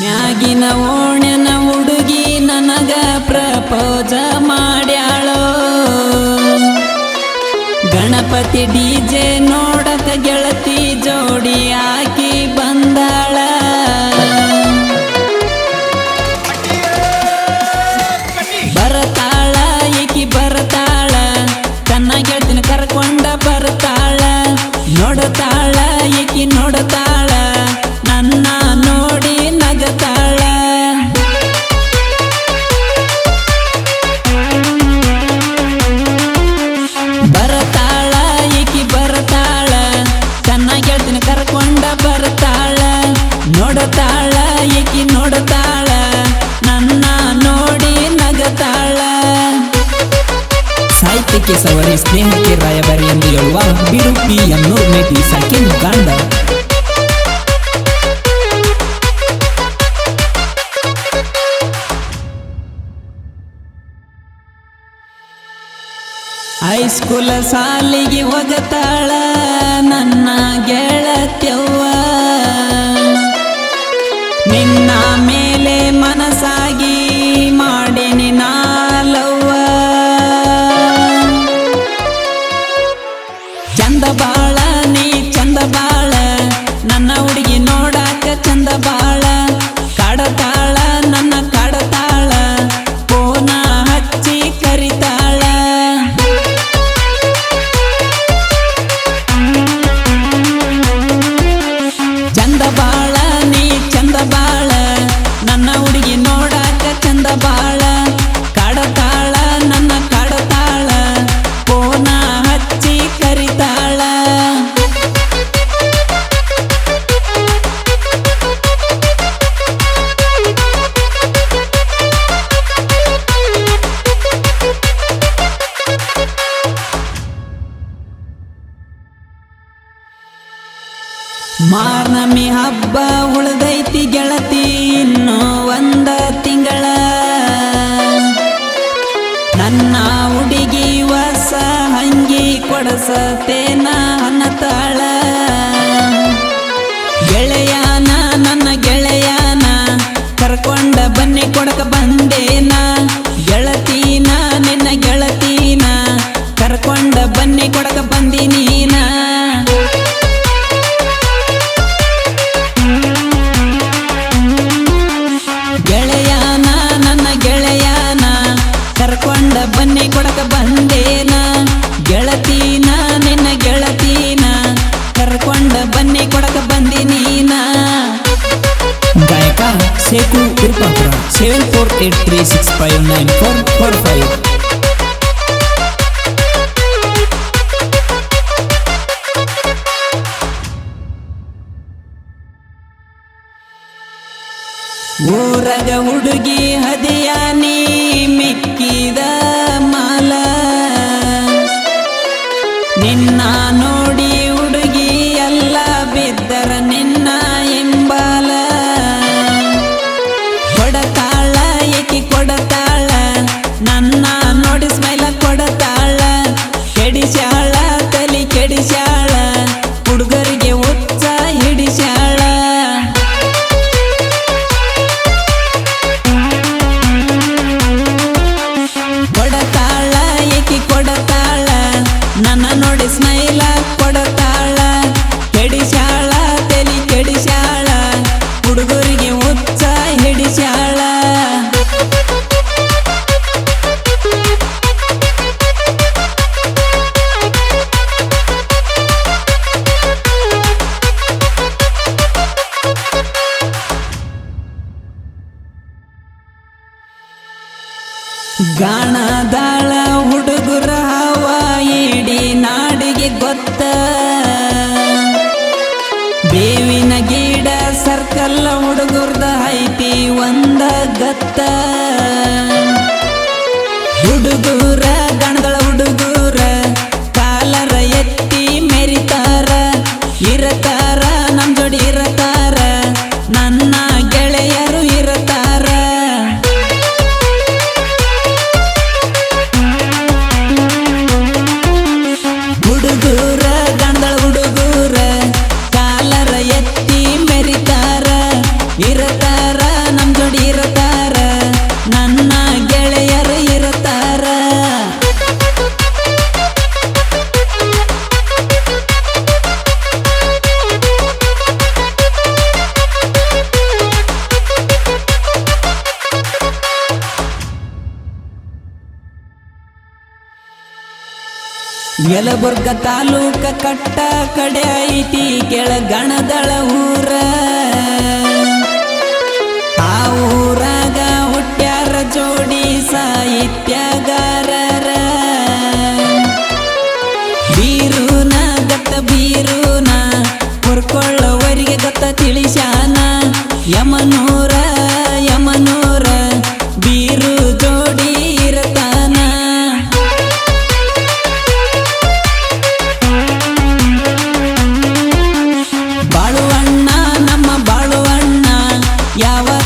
ಮ್ಯಾಗಿನ ಓಣ್ಯನ ಹುಡುಗಿ ನನಗ ಪ್ರಪೋಜ ಮಾಡ್ಯಾಳೋ. ಗಣಪತಿ ಡಿ ಜೆ ನೋಡಕ ಗೆಳತಿ ಜೋಡಿ ಹಾಕಿ ಬಂದಾಳ. ಸಾಹಿತ್ಯಕ್ಕೆ ಸವರಿ ಸ್ನೇಹಕ್ಕೆ ರಾಯಬಾರಿ ಎಂದು ಹೇಳುವ ಬಿರುಪಿ ಎನ್ನೂರು ಮೇಟಿ ಸೆಕೆಂಡ್ ಗಾಂಡ. ಹೈಸ್ಕೂಲ ಸಾಲಿಗೆ ಹೋಗತಾಳ ನನ್ನ ಗೆಳತ್ಯವ್ವ ಚಂದ ಬಾಳ ನೀ ಚಂದ ಬಾಳ. ನನ್ನ ಹುಡುಗಿ ನೋಡಾಕ ಚಂದ ಬಾಳ. ಕಾಡತಾಳ ಮಾರ್ನಮಿ ಹಬ್ಬ ಉಳ್ದೈತಿ ಗೆಳತಿ, ಇನ್ನು ಒಂದ ತಿಂಗಳ. ನನ್ನ ಹುಡುಗಿ ಹೊಸ ಹಂಗಿ ಕೊಡಸತೇನ ಅನ್ನತಾಳ ಗೆಳೆಯಾನ, ನನ್ನ ಗೆಳೆಯಾನ, ಕರ್ಕೊಂಡ ಬನ್ನಿ ಕೊಡಕ ಬಂದೇನ. ಗೆಳತೀನ, ನಿನ್ನ ಗೆಳತೀನ, ಕರ್ಕೊಂಡ ಬನ್ನಿ ಕೊಡಕ ಬಂದಿ Seku Birpatra 7483659445「おらがおるぎ ಗಾಣದಾಳ ಹುಡುಗುರ ಹವ ಇಡೀ ನಾಡಿಗೆ ಗೊತ್ತ. ಬೇವಿನ ಗಿಡ ಸರ್ಕಲ್ ಹುಡುಗುರ್ದ ಐತಿ ಒಂದ ಗತ್ತ. ಎತ್ತಿ ಮೆರಿತಾರ ಇರತಾರ ಯಲಬುರ್ಗ ತಾಲೂಕ ಕಟ್ಟ ಕಡೆ ಐತಿ ಕೆಳಗಣದಳ ಊರ. ಆ ಊರಾಗ ಹುಟ್ಟ್ಯಾರ ಜೋಡಿ ಸಾಹಿತ್ಯಗಾರರ. ಬೀರೂನ ಗತ್ತ ಬೀರೂನ ಹುರ್ಕೊಳ್ಳೋವರಿಗೆ ಗತ್ತ ತಿಳಿಶಾನ ಯಮನು Я